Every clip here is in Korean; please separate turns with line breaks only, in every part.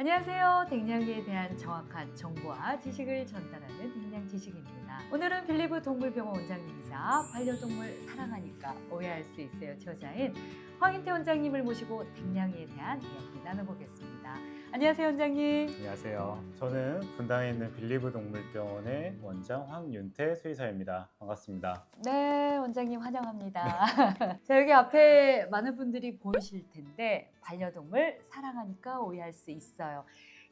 안녕하세요. 댕냥이에 대한 정확한 정보와 지식을 전달하는 댕냥 지식입니다. 오늘은 빌리브 동물병원 원장님이자 반려동물 사랑하니까 오해할 수 있어요. 저자인 황인태 원장님을 모시고 댕냥이에 대한 이야기 나눠보겠습니다. 안녕하세요, 원장님.
안녕하세요. 저는 분당에 있는 빌리브 동물병원의 원장 황윤태 수의사입니다. 반갑습니다.
네, 원장님 환영합니다. 자, 여기 앞에 많은 분들이 보이실 텐데 반려동물 사랑하니까 오해할 수 있어요.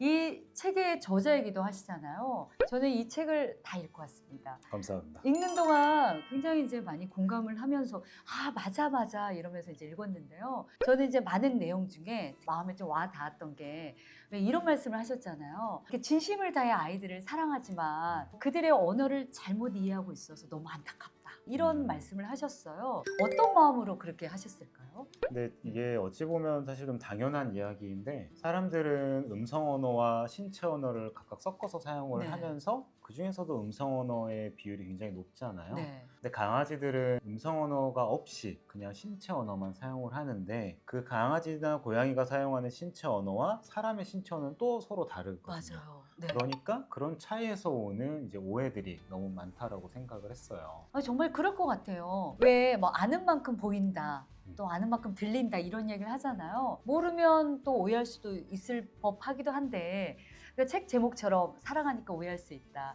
이 책의 저자이기도 하시잖아요. 저는 이 책을 다 읽고 왔습니다.
감사합니다.
읽는 동안 굉장히 이제 많이 공감을 하면서 아 맞아 맞아 이러면서 이제 읽었는데요. 저는 이제 많은 내용 중에 마음에 좀 와 닿았던 게왜 이런 말씀을 하셨잖아요. 진심을 다해 아이들을 사랑하지만 그들의 언어를 잘못 이해하고 있어서 너무 안타깝다. 이런
음.
말씀을 하셨어요. 어떤 마음으로 그렇게 하셨을까요?
근데 이게 어찌 보면 사실 좀 당연한 이야기인데 사람들은 음성 언어와 신체 언어를 각각 섞어서 사용을
네.
하면서 그 중에서도 음성 언어의 비율이 굉장히 높잖아요.
네.
근데 강아지들은 음성 언어가 없이 그냥 신체 언어만 사용을 하는데 그 강아지나 고양이가 사용하는 신체 언어와 사람의 신체 언어는 또 서로 다르거든요.
맞아요. 네.
그러니까 그런 차이에서 오는 이제 오해들이 너무 많다라고 생각을 했어요.
아, 정말 그럴 것 같아요. 왜 뭐 아는 만큼 보인다.
음.
또 아는 만큼 들린다 이런 얘기를 하잖아요. 모르면 또 오해할 수도 있을 법하기도 한데 그책 제목처럼 사랑하니까 오해할 수 있다.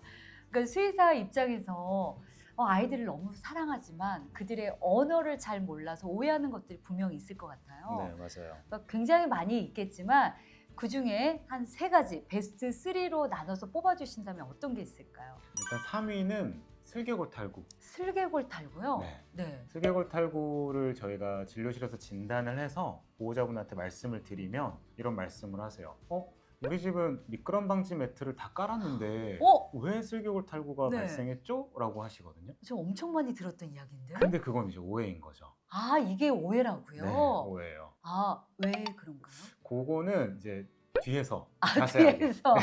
그러니까 수의사 입장에서 어, 아이들을 너무 사랑하지만 그들의 언어를 잘 몰라서 오해하는 것들이 분명히 있을 것 같아요.
네, 맞아요.
그러니까 굉장히 많이 있겠지만 그 중에 한 세 가지 베스트 3로 나눠서 뽑아주신다면 어떤 게 있을까요?
일단 3위는 슬개골 탈구.
슬개골 탈구요.
네.
네.
슬개골 탈구를 저희가 진료실에서 진단을 해서 보호자분한테 말씀을 드리면 이런 말씀을 하세요. 어? 우리 집은 미끄럼 방지 매트를 다 깔았는데
어?
왜 슬개골 탈구가
네.
발생했죠? 라고 하시거든요.
저 엄청 많이 들었던 이야기인데.
근데 그건 이제 오해인 거죠.
아 이게 오해라고요?
네, 오해예요.
아 왜 그런가요?
그거는 이제 뒤에서
아
자세하게.
뒤에서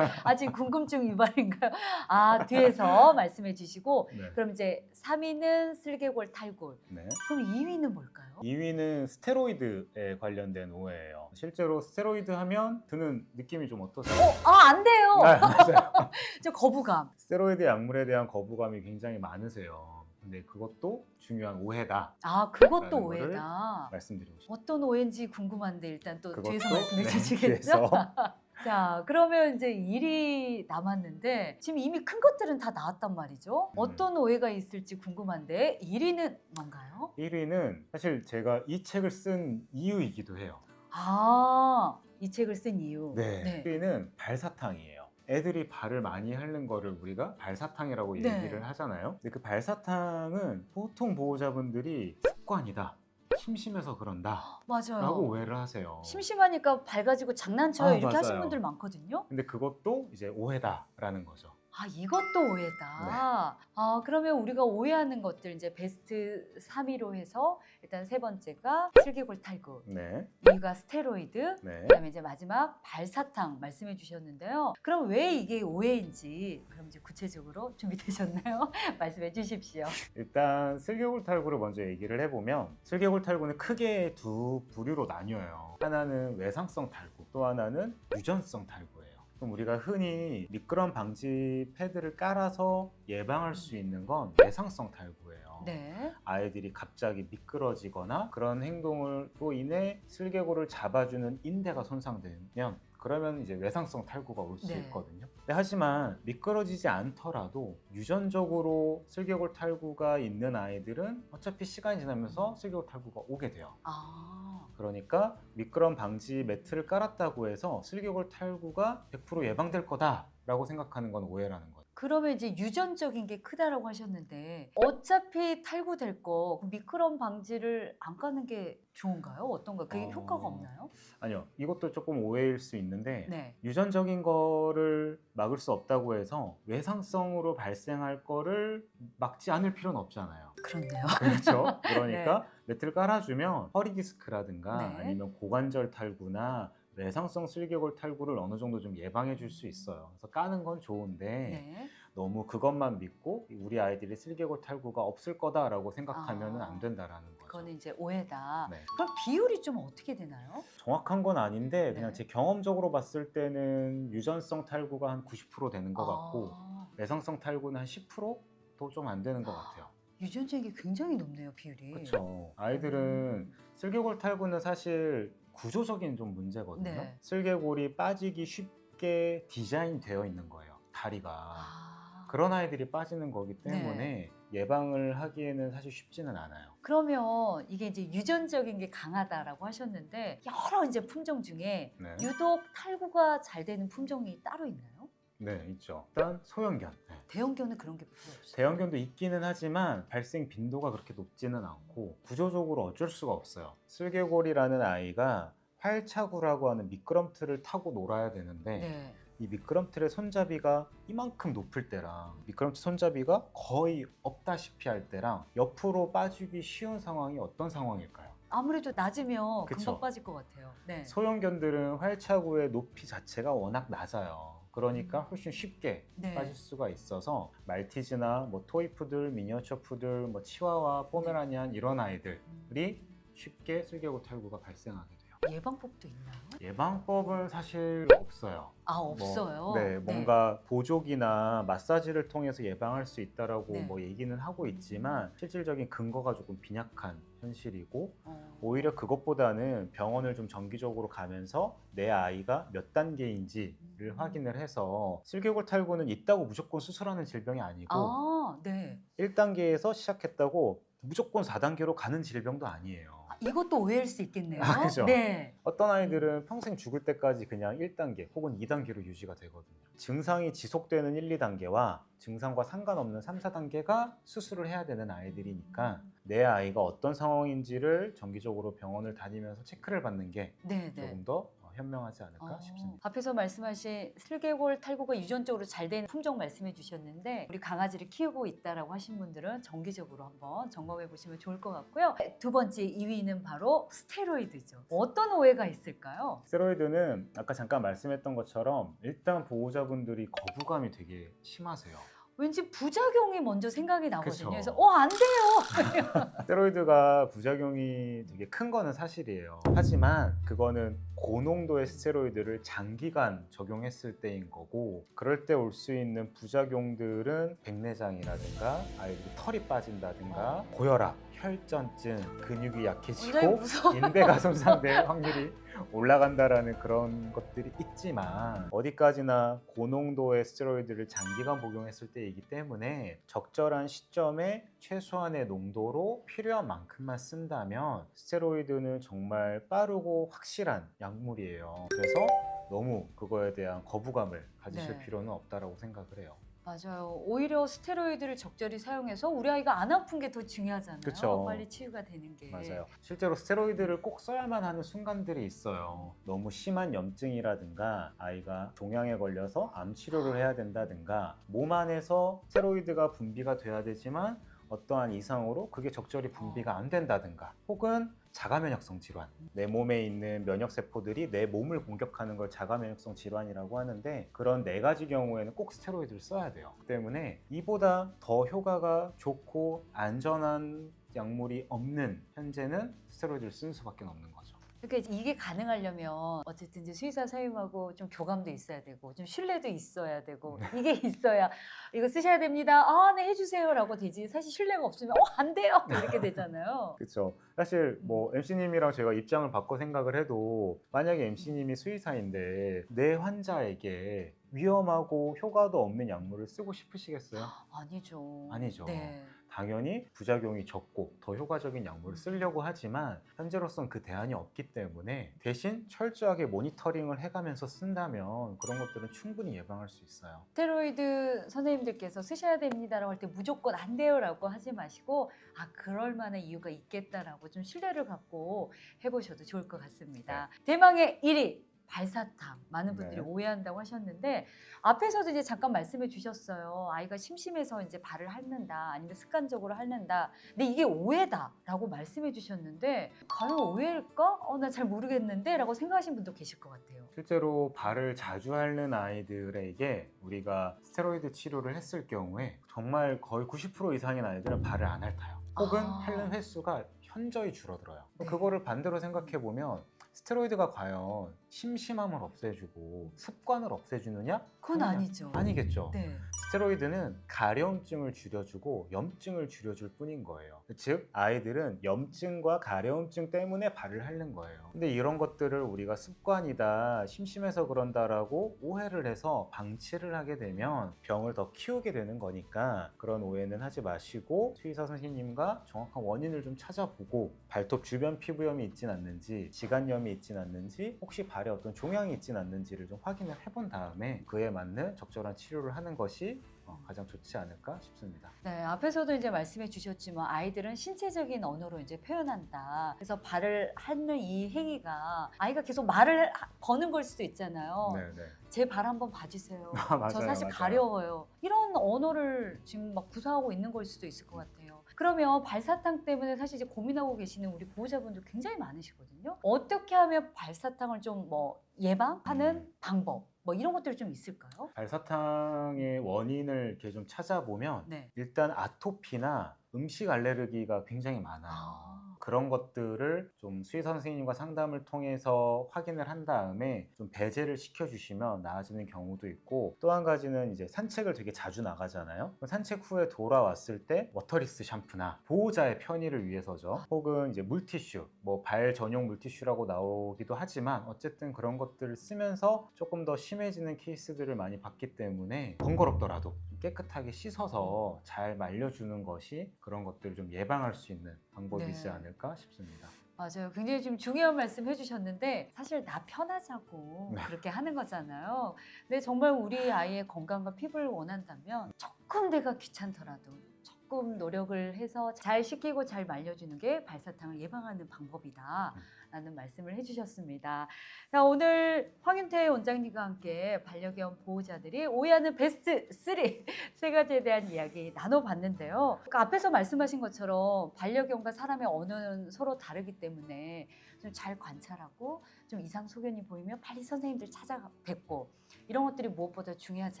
아 지금 궁금증 유발인가요? 아 뒤에서 말씀해 주시고
네.
그럼 이제 3위는 슬개골 탈골.
네.
그럼 2위는 뭘까요?
2위는 스테로이드에 관련된 오해예요. 실제로 스테로이드 하면 드는 느낌이 좀 어떠세요?
아안 돼요.
네, 맞아요.
저 거부감.
스테로이드 약물에 대한 거부감이 굉장히 많으세요. 근데 그것도 중요한 오해다
아 그것도 오해다.
말씀드리고 싶어요.
어떤 오해인지 궁금한데 일단 또
그것도
뒤에서 말씀해
네,
주시겠죠? 자, 그러면 이제 일이 남았는데 지금 이미 큰 것들은 다 나왔단 말이죠.
음.
어떤 오해가 있을지 궁금한데 1위는 뭔가요?
1위는 사실 제가 이 책을 쓴 이유이기도 해요.
아, 이 책을 쓴 이유.
네. 1위는 발사탕이에요. 애들이 발을 많이 핥는 거를 우리가 발사탕이라고
네.
얘기를 하잖아요. 근데 그 발사탕은 보통 보호자분들이 습관이다. 심심해서 그런다.
맞아요.
라고 오해를 하세요.
심심하니까 발 가지고 장난쳐요.
아,
이렇게 하시는
맞아요.
분들 많거든요.
근데 그것도 이제 오해다라는 거죠.
아, 이것도 오해다. 아, 그러면 우리가 오해하는 것들 이제 베스트 3위로 해서 일단 세 번째가 슬개골 탈구,
네.
2위가 스테로이드,
네.
그다음에 이제 마지막 발사탕 말씀해 주셨는데요. 그럼 왜 이게 오해인지 그럼 이제 구체적으로 준비되셨나요? 말씀해 주십시오.
일단 슬개골 탈구를 먼저 얘기를 해보면 슬개골 탈구는 크게 두 부류로 나뉘어요. 하나는 외상성 탈구, 또 하나는 유전성 탈구예요. 그럼 우리가 흔히 미끄럼 방지 패드를 깔아서 예방할 수 있는 건 외상성 탈구예요.
네.
아이들이 갑자기 미끄러지거나 그런 행동으로 인해 슬개골을 잡아주는 인대가 손상되면 그러면 이제 외상성 탈구가 올수
네.
있거든요. 근데 하지만 미끄러지지 않더라도 유전적으로 슬개골 탈구가 있는 아이들은 어차피 시간이 지나면서 슬개골 탈구가 오게 돼요.
아,
그러니까 미끄럼 방지 매트를 깔았다고 해서 슬개골 탈구가 100% 예방될 거다라고 생각하는 건 오해라는 거예요.
그러면 이제 유전적인 게 크다라고 하셨는데 어차피 탈구될 거 미끄럼 방지를 안 까는 게 좋은가요? 어떤가? 그게
어.
효과가 없나요?
아니요, 이것도 조금 오해일 수 있는데
네.
유전적인 거를 막을 수 없다고 해서 외상성으로 발생할 거를 막지 않을 필요는 없잖아요.
그렇네요.
그렇죠. 그러니까 매트를 깔아주면 허리 디스크라든가
네.
아니면 고관절 탈구나 외상성 슬개골 탈구를 어느 정도 좀 예방해 줄 수 있어요. 그래서 까는 건 좋은데
네.
너무 그것만 믿고 우리 아이들이 슬개골 탈구가 없을 거다라고 생각하면
아.
안 된다라는 거죠.
그거는 이제 오해다.
네.
그럼 비율이 좀 어떻게 되나요?
정확한 건 아닌데 그냥
네.
제 경험적으로 봤을 때는 유전성 탈구가 한 90% 되는 것 같고
아,
외상성 탈구는 한 10%도 좀 안 되는 것 같아요.
유전적이 굉장히 높네요 비율이.
그렇죠. 아이들은
음.
슬개골 탈구는 사실 구조적인 좀 문제거든요.
네.
슬개골이 빠지기 쉽게 디자인 되어 있는 거예요. 다리가.
아,
그런 아이들이 빠지는 거기 때문에 예방을 하기에는 사실 쉽지는 않아요.
그러면 이게 이제 유전적인 게 강하다라고 하셨는데 여러 이제 품종 중에
네.
유독 탈구가 잘 되는 품종이 따로 있나요?
네, 있죠. 일단 소형견. 네.
대형견은 그런 게 별로 없어요.
대형견도 있기는 하지만 발생 빈도가 그렇게 높지는 않고 구조적으로 어쩔 수가 없어요. 슬개골이라는 아이가 활차구라고 하는 미끄럼틀을 타고 놀아야 되는데
네.
이 미끄럼틀의 손잡이가 이만큼 높을 때랑 미끄럼틀 손잡이가 거의 없다시피 할 때랑 옆으로 빠지기 쉬운 상황이 어떤 상황일까요?
아무래도 낮으면
그쵸.
금방 빠질 것 같아요. 네.
소형견들은 활차구의 높이 자체가 워낙 낮아요. 그러니까 훨씬 쉽게
네.
빠질 수가 있어서 말티즈나 뭐 토이푸들, 미니어처 푸들, 뭐 치와와, 포메라니안 이런 아이들이
음.
쉽게 슬개골 탈구가 발생하게.
예방법도 있나요?
예방법은 사실 없어요.
아
뭐,
없어요.
네, 뭔가 보조기나 마사지를 통해서 예방할 수 있다라고
네.
뭐 얘기는 하고 있지만 실질적인 근거가 조금 빈약한 현실이고
어.
오히려 그것보다는 병원을 좀 정기적으로 가면서 내 아이가 몇 단계인지를
음.
확인을 해서 슬개골 탈구는 있다고 무조건 수술하는 질병이 아니고
아, 네.
1단계에서 시작했다고 무조건 4단계로 가는 질병도 아니에요.
아, 이것도 오해일 수 있겠네요.
아, 그죠?
네.
어떤 아이들은 평생 죽을 때까지 그냥 1단계 혹은 2단계로 유지가 되거든요. 증상이 지속되는 1, 2단계와 증상과 상관없는 3, 4단계가 수술을 해야 되는 아이들이니까 내 아이가 어떤 상황인지를 정기적으로 병원을 다니면서 체크를 받는 게
네, 네.
조금 더 어, 현명하지 않을까
어,
싶습니다.
앞에서 말씀하신 슬개골 탈구가 유전적으로 잘 되는 품종 말씀해 주셨는데 우리 강아지를 키우고 있다라고 하신 분들은 정기적으로 한번 점검해 보시면 좋을 것 같고요. 두 번째 2위는 바로 스테로이드죠. 어떤 오해가 있을까요?
스테로이드는 아까 잠깐 말씀했던 것처럼 일단 보호자분들이 거부감이 되게 심하세요.
왠지 부작용이 먼저 생각이 나거든요.
그쵸.
그래서 어 안 돼요.
스테로이드가 부작용이 되게 큰 거는 사실이에요. 하지만 그거는 고농도의 스테로이드를 장기간 적용했을 때인 거고 그럴 때 올 수 있는 부작용들은 백내장이라든가 아이들이 털이 빠진다든가 고혈압, 혈전증, 근육이 약해지고. 인대가 손상될 확률이 올라간다라는 그런 것들이 있지만 어디까지나 고농도의 스테로이드를 장기간 복용했을 때이기 때문에 적절한 시점에 최소한의 농도로 필요한 만큼만 쓴다면 스테로이드는 정말 빠르고 확실한 약물이에요. 그래서 너무 그거에 대한 거부감을 가지실
네.
필요는 없다라고 생각을 해요.
맞아요. 오히려 스테로이드를 적절히 사용해서 우리 아이가 안 아픈 게 더 중요하잖아요.
그쵸.
빨리 치유가 되는 게.
맞아요. 실제로 스테로이드를 꼭 써야만 하는 순간들이 있어요. 너무 심한 염증이라든가 아이가 종양에 걸려서 암 치료를 해야 된다든가 몸 안에서 스테로이드가 분비가 돼야 되지만 어떠한 이상으로 그게 적절히 분비가 안 된다든가 혹은 자가면역성 질환. 내 몸에 있는 면역세포들이 내 몸을 공격하는 걸 자가면역성 질환이라고 하는데 그런 네 가지 경우에는 꼭 스테로이드를 써야 돼요. 그 때문에 이보다 더 효과가 좋고 안전한 약물이 없는 현재는 스테로이드를 쓰는 수밖에 없는 거죠
그러니까 이게 가능하려면 어쨌든 이제 수의사 선생님하고 좀 교감도 있어야 되고 좀 신뢰도 있어야 되고 이게 있어야 이거 쓰셔야 됩니다. 아, 네 해주세요라고 되지. 사실 신뢰가 없으면 어 안 돼요 이렇게 되잖아요.
그렇죠. 사실 뭐 MC님이랑 제가 입장을 바꿔 생각을 해도 만약에 MC님이 수의사인데 내 환자에게 위험하고 효과도 없는 약물을 쓰고 싶으시겠어요?
아니죠.
아니죠.
네.
당연히 부작용이 적고 더 효과적인 약물을 쓰려고 하지만 현재로선 그 대안이 없기 때문에 대신 철저하게 모니터링을 해가면서 쓴다면 그런 것들은 충분히 예방할 수 있어요.
스테로이드 선생님들께서 쓰셔야 됩니다라고 할 때 무조건 안 돼요라고 하지 마시고 아 그럴 만한 이유가 있겠다라고 좀 신뢰를 갖고 해보셔도 좋을 것 같습니다. 대망의 1위 발사탕 많은 분들이
네.
오해한다고 하셨는데 앞에서도 이제 잠깐 말씀해 주셨어요. 아이가 심심해서 이제 발을 핥는다 아니면 습관적으로 핥는다. 근데 이게 오해다라고 말씀해 주셨는데 과연 오해일까? 어, 나 잘 모르겠는데라고 생각하시는 분도 계실 것 같아요.
실제로 발을 자주 앓는 아이들에게 우리가 스테로이드 치료를 했을 경우에 정말 거의 90% 이상의 아이들은 발을 안 핥아요. 혹은
아.
핥는 횟수가 현저히 줄어들어요.
네.
그거를 반대로 생각해 보면 스테로이드가 과연 심심함을 없애주고 습관을 없애주느냐?
그건
아니냐.
아니죠.
아니겠죠.
네.
스테로이드는 가려움증을 줄여주고 염증을 줄여줄 뿐인 거예요. 즉 아이들은 염증과 가려움증 때문에 발을 핥는 거예요. 근데 이런 것들을 우리가 습관이다, 심심해서 그런다라고 오해를 해서 방치를 하게 되면 병을 더 키우게 되는 거니까 그런 오해는 하지 마시고 수의사 선생님과 정확한 원인을 좀 찾아보고 발톱 주변 피부염이 있진 않는지, 지간염이 있진 않는지, 혹시 발에 어떤 종양이 있진 않는지를 좀 확인을 해본 다음에 그에 맞는 적절한 치료를 하는 것이 어, 가장 좋지 않을까 싶습니다.
네, 앞에서도 이제 말씀해 주셨지만 아이들은 신체적인 언어로 이제 표현한다. 그래서 발을 핥는 이 행위가 아이가 계속 말을 하- 거는 걸 수도 있잖아요.
네, 네.
제 발 한번 봐주세요.
아, 맞아요,
저 사실
맞아요.
가려워요. 이런 언어를 지금 막 구사하고 있는 걸 수도 있을 것 같아요. 그러면 발사탕 때문에 사실 이제 고민하고 계시는 우리 보호자분들 굉장히 많으시거든요. 어떻게 하면 발사탕을 좀 뭐 예방하는
음.
방법 뭐 이런 것들이 좀 있을까요?
발사탕의 원인을 이렇게 좀 찾아보면
네.
일단 아토피나 음식 알레르기가 굉장히 많아요.
아.
그런 것들을 좀 수의사 선생님과 상담을 통해서 확인을 한 다음에 좀 배제를 시켜주시면 나아지는 경우도 있고 또 한 가지는 이제 산책을 되게 자주 나가잖아요. 산책 후에 돌아왔을 때 워터리스 샴푸나 보호자의 편의를 위해서죠. 혹은 이제 물티슈, 뭐 발 전용 물티슈라고 나오기도 하지만 어쨌든 그런 것들을 쓰면서 조금 더 심해지는 케이스들을 많이 봤기 때문에 번거롭더라도 깨끗하게 씻어서 잘 말려주는 것이 그런 것들을 좀 예방할 수 있는 방법이지
네.
않을까 싶습니다.
맞아요. 굉장히 좀 중요한 말씀 해주셨는데 사실 나 편하자고
네.
그렇게 하는 거잖아요. 근데 정말 우리 아이의 건강과 피부를 원한다면 조금 내가 귀찮더라도 조금 노력을 해서 잘 씻기고 잘 말려주는 게 발사탕을 예방하는 방법이다. 라는 말씀을 해주셨습니다. 자, 오늘 황윤태 원장님과 함께 반려견 보호자들이 오해하는 베스트 3 세 가지에 대한 이야기 나눠봤는데요. 그 앞에서 말씀하신 것처럼 반려견과 사람의 언어는 서로 다르기 때문에 좀 잘 관찰하고 좀 이상 소견이 보이면 빨리 선생님들 찾아뵙고 이런 것들이 무엇보다 중요하지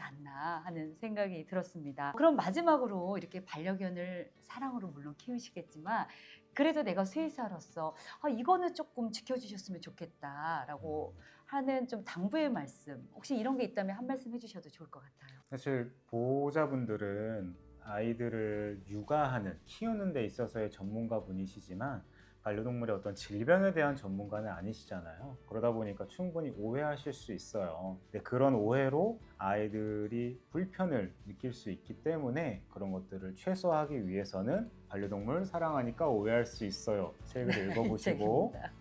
않나 하는 생각이 들었습니다. 그럼 마지막으로 이렇게 반려견을 사랑으로 물론 키우시겠지만 그래도 내가 수의사로서 아, 이거는 조금 지켜주셨으면 좋겠다라고 하는 좀 당부의 말씀 혹시 이런 게 있다면 한 말씀 해주셔도 좋을 것 같아요.
사실 보호자분들은 아이들을 육아하는 키우는 데 있어서의 전문가 분이시지만 반려동물의 어떤 질병에 대한 전문가는 아니시잖아요. 그러다 보니까 충분히 오해하실 수 있어요. 근데 그런 오해로 아이들이 불편을 느낄 수 있기 때문에 그런 것들을 최소화하기 위해서는 반려동물 사랑하니까 오해할 수 있어요. 책을 읽어보시고
책입니다.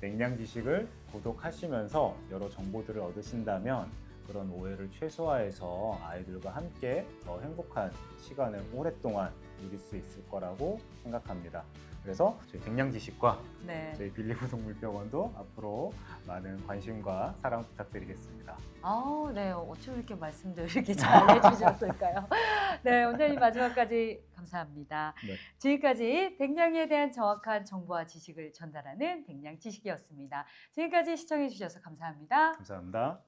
냉량 지식을 구독하시면서 여러 정보들을 얻으신다면 그런 오해를 최소화해서 아이들과 함께 더 행복한 시간을 오랫동안 누릴 수 있을 거라고 생각합니다. 그래서 저희 백량 지식과
네.
저희 빌리브 동물병원도 앞으로 많은 관심과 사랑 부탁드리겠습니다.
아, 네. 어쩜 이렇게 말씀도 이렇게 잘 해주셨을까요? 네, 원장님 마지막까지 감사합니다.
네.
지금까지 백냥에 대한 정확한 정보와 지식을 전달하는 백냥 지식이었습니다. 지금까지 시청해 주셔서 감사합니다.
감사합니다.